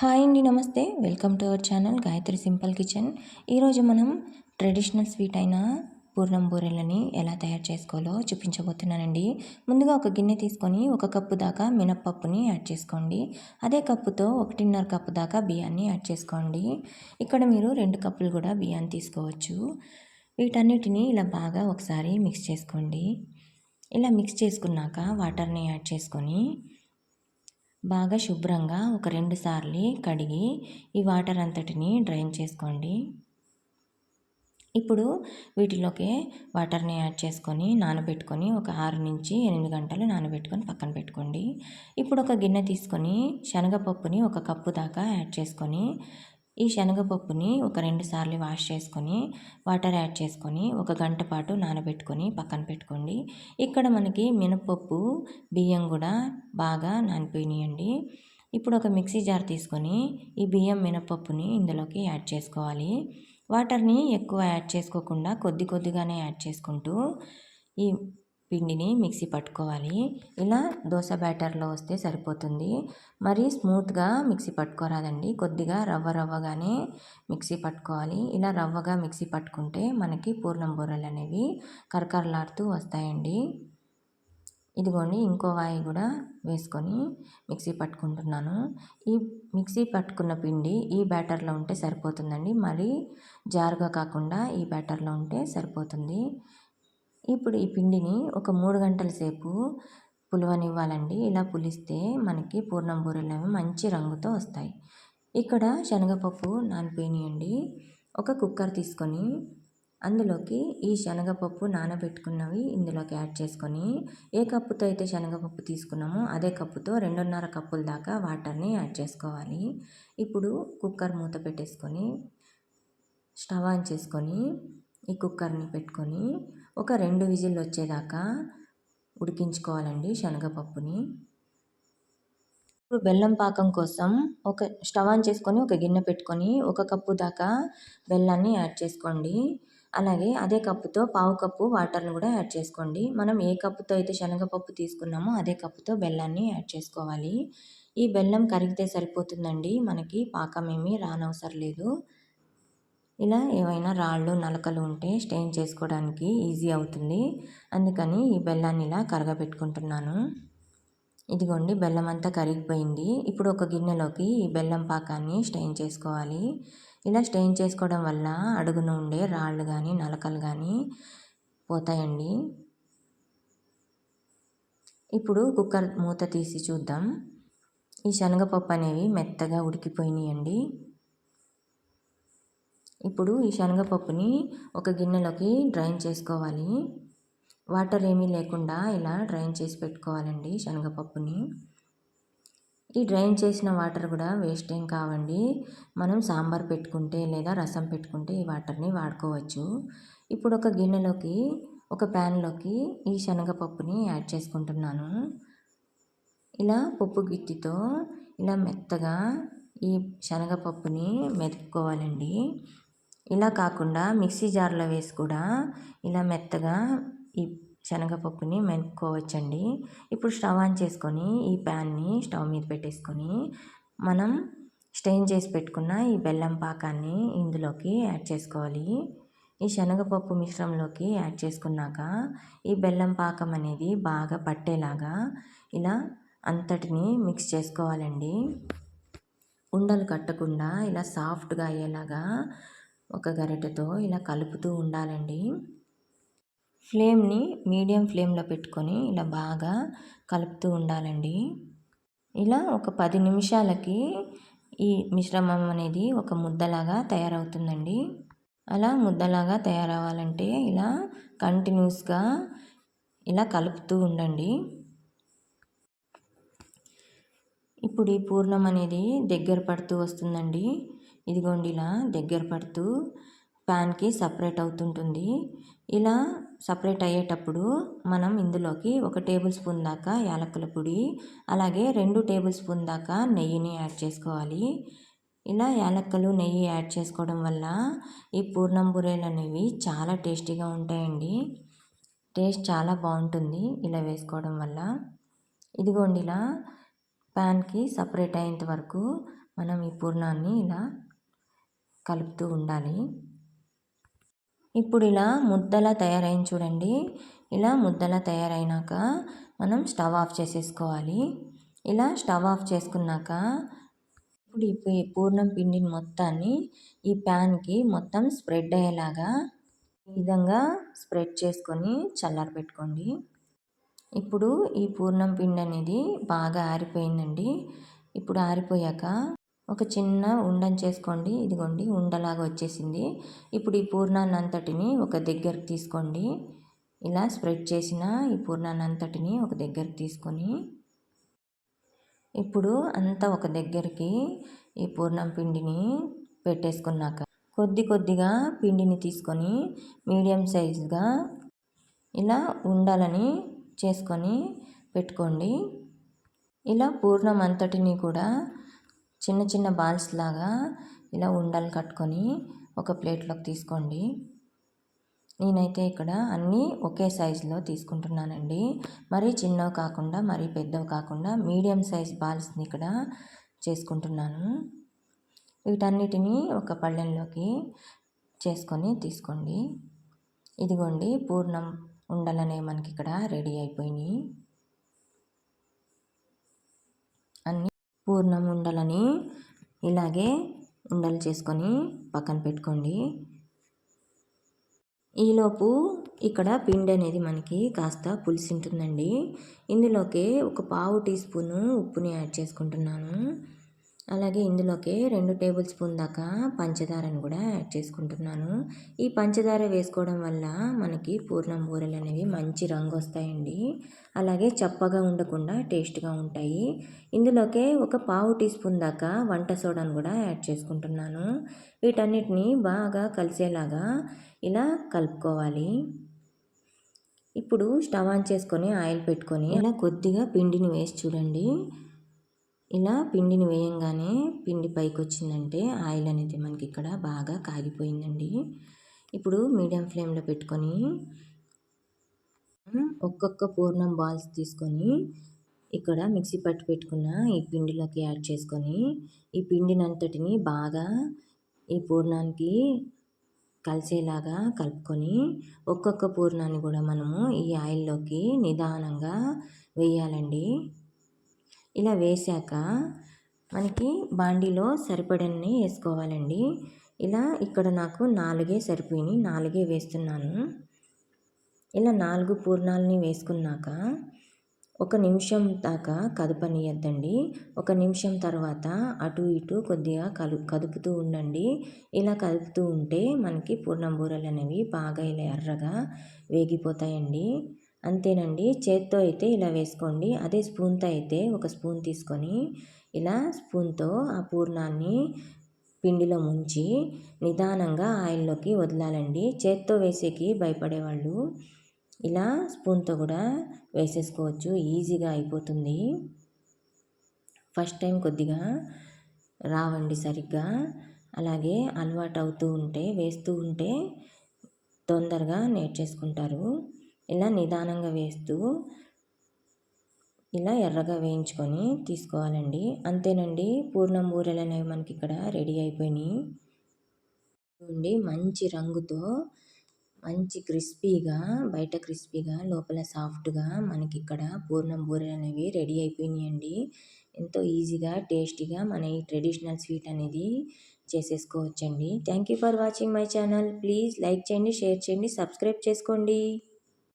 Hi అండి నమస్తే. Welcome to our channel Gayatri simple kitchen. ఈరోజు మనం ట్రెడిషనల్ స్వీట్ అయిన పూర్ణం బూరెలని ఎలా తయారు చేసుకోవాలో చూపించబోతున్నానండి. ముందుగా ఒక గిన్నె తీసుకొని ఒక కప్పు దాకా మినప్పప్పుని యాడ్ చేసుకోండి. అదే కప్పుతో ఒకటిన్నర కప్పు దాకా బియ్యాన్ని యాడ్ చేసుకోండి. ఇక్కడ మీరు రెండు కప్పులు కూడా బియ్యాన్ని తీసుకోవచ్చు. వీటన్నిటిని ఇలా బాగా ఒకసారి మిక్స్ చేసుకోండి. ఇలా మిక్స్ చేసుకున్నాక వాటర్ని యాడ్ చేసుకొని బాగా శుభ్రంగా ఒక రెండు సార్లు కడిగి ఈ వాటర్ అంతటిని డ్రైన్ చేసుకోండి. ఇప్పుడు వీటిలోకి వాటర్ని యాడ్ చేసుకొని నానబెట్టుకొని ఒక ఆరు నుంచి ఎనిమిది గంటలు నానబెట్టుకొని పక్కన పెట్టుకోండి. ఇప్పుడు ఒక గిన్నె తీసుకొని శనగపప్పుని ఒక కప్పు దాకా యాడ్ చేసుకొని ఈ శనగపప్పుని ఒక రెండు సార్లు వాష్ చేసుకొని వాటర్ యాడ్ చేసుకొని ఒక గంట పాటు నానబెట్టుకొని పక్కన పెట్టుకోండి. ఇక్కడ మనకి మినపప్పు బియ్యం కూడా బాగా నానిపోయినాయండి. ఇప్పుడు ఒక మిక్సీ జార్ తీసుకొని ఈ బియ్యం మినపప్పుని ఇందులోకి యాడ్ చేసుకోవాలి. వాటర్ని ఎక్కువ యాడ్ చేసుకోకుండా కొద్ది కొద్దిగానే యాడ్ చేసుకుంటూ ఈ పిండిని మిక్సీ పట్టుకోవాలి. ఇలా దోశ బ్యాటర్లో వస్తే సరిపోతుంది. మరి స్మూత్గా మిక్సీ పట్టుకోరాదండి. కొద్దిగా రవ్వ రవ్వగానే మిక్సీ పట్టుకోవాలి. ఇలా రవ్వగా మిక్సీ పట్టుకుంటే మనకి పూర్ణం బూరెలు అనేవి కరకరలాడుతూ వస్తాయండి. ఇదిగోండి ఇంకో వాయి కూడా వేసుకొని మిక్సీ పట్టుకుంటున్నాను. ఈ మిక్సీ పట్టుకున్న పిండి ఈ బ్యాటర్లో ఉంటే సరిపోతుందండి. మరి జారుగా కాకుండా ఈ బ్యాటర్లో ఉంటే సరిపోతుంది. ఇప్పుడు ఈ పిండిని ఒక మూడు గంటల సేపు పులవనివ్వాలండి. ఇలా పులిస్తే మనకి పూర్ణం బూరెలు మంచి రంగుతో వస్తాయి. ఇక్కడ శనగపప్పు నానిపోయినాయండి. ఒక కుక్కర్ తీసుకొని అందులోకి ఈ శనగపప్పు నానబెట్టుకున్నవి ఇందులోకి యాడ్ చేసుకొని ఏ కప్పుతో అయితే శనగపప్పు తీసుకున్నామో అదే కప్పుతో రెండున్నర కప్పుల దాకా వాటర్ని యాడ్ చేసుకోవాలి. ఇప్పుడు కుక్కర్ మూత పెట్టేసుకొని స్టవ్ ఆన్ చేసుకొని ఈ కుక్కర్ని పెట్టుకొని ఒక రెండు విజిల్ వచ్చేదాకా ఉడికించుకోవాలండి శనగపప్పుని. ఇప్పుడు బెల్లం పాకం కోసం ఒక స్టవ్ ఆన్ చేసుకొని ఒక గిన్నె పెట్టుకొని ఒక కప్పు దాకా బెల్లాన్ని యాడ్ చేసుకోండి. అలాగే అదే కప్పుతో పావు కప్పు వాటర్ని కూడా యాడ్ చేసుకోండి. మనం ఏ కప్పుతో అయితే శనగపప్పు తీసుకున్నామో అదే కప్పుతో బెల్లాన్ని యాడ్ చేసుకోవాలి. ఈ బెల్లం కరిగితే సరిపోతుందండి. మనకి పాకం ఏమీ రానవసరం లేదు. ఇలా ఏవైనా రాళ్ళు నలకలు ఉంటే స్టెయిన్ చేసుకోవడానికి ఈజీ అవుతుంది. అందుకని ఈ బెల్లాన్ని ఇలా కరగబెట్టుకుంటున్నాను. ఇదిగోండి బెల్లం అంతా కరిగిపోయింది. ఇప్పుడు ఒక గిన్నెలోకి ఈ బెల్లం పాకాన్ని స్టెయిన్ చేసుకోవాలి. ఇలా స్టెయిన్ చేసుకోవడం వల్ల అడుగున ఉండే రాళ్ళు కానీ నలకలు కానీ పోతాయండి. ఇప్పుడు కుక్కర్ మూత తీసి చూద్దాం. ఈ శనగపప్పు అనేవి మెత్తగా ఉడికిపోయినాయండి. ఇప్పుడు ఈ శనగపప్పుని ఒక గిన్నెలోకి డ్రైన్ చేసుకోవాలి. వాటర్ ఏమీ లేకుండా ఇలా డ్రైన్ చేసి పెట్టుకోవాలండి శనగపప్పుని. ఈ డ్రైన్ చేసిన వాటర్ కూడా వేస్ట్ ఏం కావండి. మనం సాంబార్ పెట్టుకుంటే లేదా రసం పెట్టుకుంటే ఈ వాటర్ని వాడుకోవచ్చు. ఇప్పుడు ఒక గిన్నెలోకి ఒక ప్యాన్లోకి ఈ శనగపప్పుని యాడ్ చేసుకుంటున్నాను. ఇలా పప్పు గిత్తితో ఇలా మెత్తగా ఈ శనగపప్పుని మెదుపుకోవాలండి. ఇలా కాకుండా మిక్సీ జార్లో వేసి కూడా ఇలా మెత్తగా ఈ శనగపప్పుని మెనుక్కోవచ్చండి. ఇప్పుడు స్టవ్ ఆన్ చేసుకొని ఈ ప్యాన్ని స్టవ్ మీద పెట్టేసుకొని మనం స్టెయిన్ చేసి పెట్టుకున్న ఈ బెల్లం పాకాన్ని ఇందులోకి యాడ్ చేసుకోవాలి. ఈ శనగపప్పు మిశ్రమంలోకి యాడ్ చేసుకున్నాక ఈ బెల్లం పాకం అనేది బాగా పట్టేలాగా ఇలా అంతటిని మిక్స్ చేసుకోవాలండి. ఉండలు కట్టకుండా ఇలా సాఫ్ట్గా అయ్యేలాగా ఒక గరిటెతో ఇలా కలుపుతూ ఉండాలండి. ఫ్లేమ్ని మీడియం ఫ్లేమ్లో పెట్టుకొని ఇలా బాగా కలుపుతూ ఉండాలండి. ఇలా ఒక పది నిమిషాలకి ఈ మిశ్రమం అనేది ఒక ముద్దలాగా తయారవుతుందండి. అలా ముద్దలాగా తయారవ్వాలంటే ఇలా కంటిన్యూస్గా ఇలా కలుపుతూ ఉండండి. ఇప్పుడు ఈ పూర్ణం అనేది దగ్గర పడుతూ వస్తుందండి. ఇదిగోండి ఇలా దగ్గర పడుతూ ప్యాన్కి సపరేట్ అవుతుంటుంది. ఇలా సపరేట్ అయ్యేటప్పుడు మనం ఇందులోకి ఒక టేబుల్ స్పూన్ దాకా యాలకుల పొడి అలాగే రెండు టేబుల్ స్పూన్ దాకా నెయ్యిని యాడ్ చేసుకోవాలి. ఇలా యాలక్కలు నెయ్యి యాడ్ చేసుకోవడం వల్ల ఈ పూర్ణం బురేలు అనేవి చాలా టేస్టీగా ఉంటాయండి. టేస్ట్ చాలా బాగుంటుంది ఇలా వేసుకోవడం వల్ల. ఇదిగోండి ఇలా ప్యాన్కి సపరేట్ అయ్యేంత వరకు మనం ఈ పూర్ణాన్ని ఇలా కలుపుతూ ఉండాలి. ఇప్పుడు ఇలా ముద్దలా తయారైంది చూడండి. ఇలా ముద్దలా తయారైనాక మనం స్టవ్ ఆఫ్ చేసేసుకోవాలి. ఇలా స్టవ్ ఆఫ్ చేసుకున్నాక ఇప్పుడు ఈ పూర్ణం పిండిని మొత్తాన్ని ఈ ప్యాన్కి మొత్తం స్ప్రెడ్ అయ్యేలాగా ఈ విధంగా స్ప్రెడ్ చేసుకొని చల్లారబెట్టుకోండి ఇప్పుడు ఈ పూర్ణం పిండి అనేది బాగా ఆరిపోయిందండి. ఇప్పుడు ఆరిపోయాక ఒక చిన్న ఉండని చేసుకోండి. ఇదిగోండి ఉండలాగా వచ్చేసింది. ఇప్పుడు ఈ పూర్ణాన్ని అంతటిని ఒక దగ్గరకు తీసుకోండి. ఇలా స్ప్రెడ్ చేసిన ఈ పూర్ణాన్ని అంతటిని ఒక దగ్గరకు తీసుకొని ఇప్పుడు అంతా ఒక దగ్గరికి ఈ పూర్ణం పిండిని పెట్టేసుకున్నాక కొద్ది కొద్దిగా పిండిని తీసుకొని మీడియం సైజుగా ఇలా ఉండాలని చేసుకొని పెట్టుకోండి. ఇలా పూర్ణం అంతటిని కూడా చిన్న చిన్న బాల్స్ లాగా ఇలా ఉండలు కట్టుకొని ఒక ప్లేట్లోకి తీసుకోండి. నేనైతే ఇక్కడ అన్నీ ఒకే సైజులో తీసుకుంటున్నానండి. మరీ చిన్నవి కాకుండా మరీ పెద్దవి కాకుండా మీడియం సైజ్ బాల్స్ని ఇక్కడ చేసుకుంటున్నాను. వీటన్నిటిని ఒక పళ్ళెంలోకి చేసుకొని తీసుకోండి. ఇదిగోండి పూర్ణం ఉండలనే మనకి ఇక్కడ రెడీ అయిపోయినాయి అన్నీ పూర్ణం ఉండలని ఇలాగే ఉండలు చేసుకొని పక్కన పెట్టుకోండి. ఈలోపు ఇక్కడ పిండి అనేది మనకి కాస్త పులిసింటుందండి. ఇందులోకి ఒక పావు టీ స్పూను ఉప్పుని యాడ్ చేసుకుంటున్నాను. అలాగే ఇందులోకి రెండు టేబుల్ స్పూన్ దాకా పంచదారను కూడా యాడ్ చేసుకుంటున్నాను. ఈ పంచదార వేసుకోవడం వల్ల మనకి పూర్ణం బూరెలు అనేవి మంచి రంగు వస్తాయండి. అలాగే చప్పగా ఉండకుండా టేస్ట్గా ఉంటాయి. ఇందులోకే ఒక పావు టీ స్పూన్ దాకా వంట సోడాను కూడా యాడ్ చేసుకుంటున్నాను. వీటన్నిటిని బాగా కలిసేలాగా ఇలా కలుపుకోవాలి. ఇప్పుడు స్టవ్ ఆన్ చేసుకొని ఆయిల్ పెట్టుకొని ఇలా కొద్దిగా పిండిని వేసి చూడండి. ఇలా పిండిని వేయంగానే పిండి పైకి వచ్చిందంటే ఆయిల్ అనేది మనకి ఇక్కడ బాగా కాగిపోయిందండి. ఇప్పుడు మీడియం ఫ్లేమ్లో పెట్టుకొని ఒక్కొక్క పూర్ణం బాల్స్ తీసుకొని ఇక్కడ మిక్సీ పట్టి పెట్టుకున్న ఈ పిండిలోకి యాడ్ చేసుకొని ఈ పిండినంతటిని బాగా ఈ పూర్ణానికి కలిసేలాగా కలుపుకొని ఒక్కొక్క పూర్ణాన్ని కూడా మనము ఈ ఆయిల్లోకి నిదానంగా వేయాలండి. ఇలా వేసాక మనకి బాండీలో సరిపడన్ని వేసుకోవాలండి. ఇలా ఇక్కడ నాకు నాలుగే సరిపోయినాయి. నాలుగే వేస్తున్నాను. ఇలా నాలుగు పూర్ణాలని వేసుకున్నాక ఒక నిమిషం దాకా కదపనియద్దండి. ఒక నిమిషం తర్వాత అటు ఇటు కొద్దిగా కలు కదుపుతూ ఉండండి. ఇలా కదుపుతూ ఉంటే మనకి పూర్ణం బూరలు అనేవి బాగా ఇలా ఎర్రగా వేగిపోతాయండి. అంతేనండి. చేత్తో అయితే ఇలా వేసుకోండి. అదే స్పూన్తో అయితే ఒక స్పూన్ తీసుకొని ఇలా స్పూన్తో ఆ పూర్ణాన్ని పిండిలో ముంచి నిదానంగా ఆయిల్లోకి వదలాలండి. చేత్తో వేసేకి భయపడేవాళ్ళు ఇలా స్పూన్తో కూడా వేసేసుకోవచ్చు. ఈజీగా అయిపోతుంది. ఫస్ట్ టైం కొద్దిగా రావండి సరిగ్గా. అలాగే అలవాటు అవుతూ ఉంటే వేస్తూ ఉంటే తొందరగా నేర్చేసుకుంటారు. ఇలా నిదానంగా వేస్తూ ఇలా ఎర్రగా వేయించుకొని తీసుకోవాలండి. అంతేనండి పూర్ణం బూరెలు అనేవి మనకి ఇక్కడ రెడీ అయిపోయినాయి. ఉండి మంచి రంగుతో మంచి క్రిస్పీగా బయట క్రిస్పీగా లోపల సాఫ్ట్గా మనకి ఇక్కడ పూర్ణం బూరెలు అనేవి రెడీ అయిపోయినాయండి. ఎంతో ఈజీగా టేస్టీగా మన ఈ ట్రెడిషనల్ స్వీట్ అనేది చేసేసుకోవచ్చండి. Thank you for watching my channel. Please like చేయండి షేర్ చేయండి సబ్స్క్రైబ్ చేసుకోండి.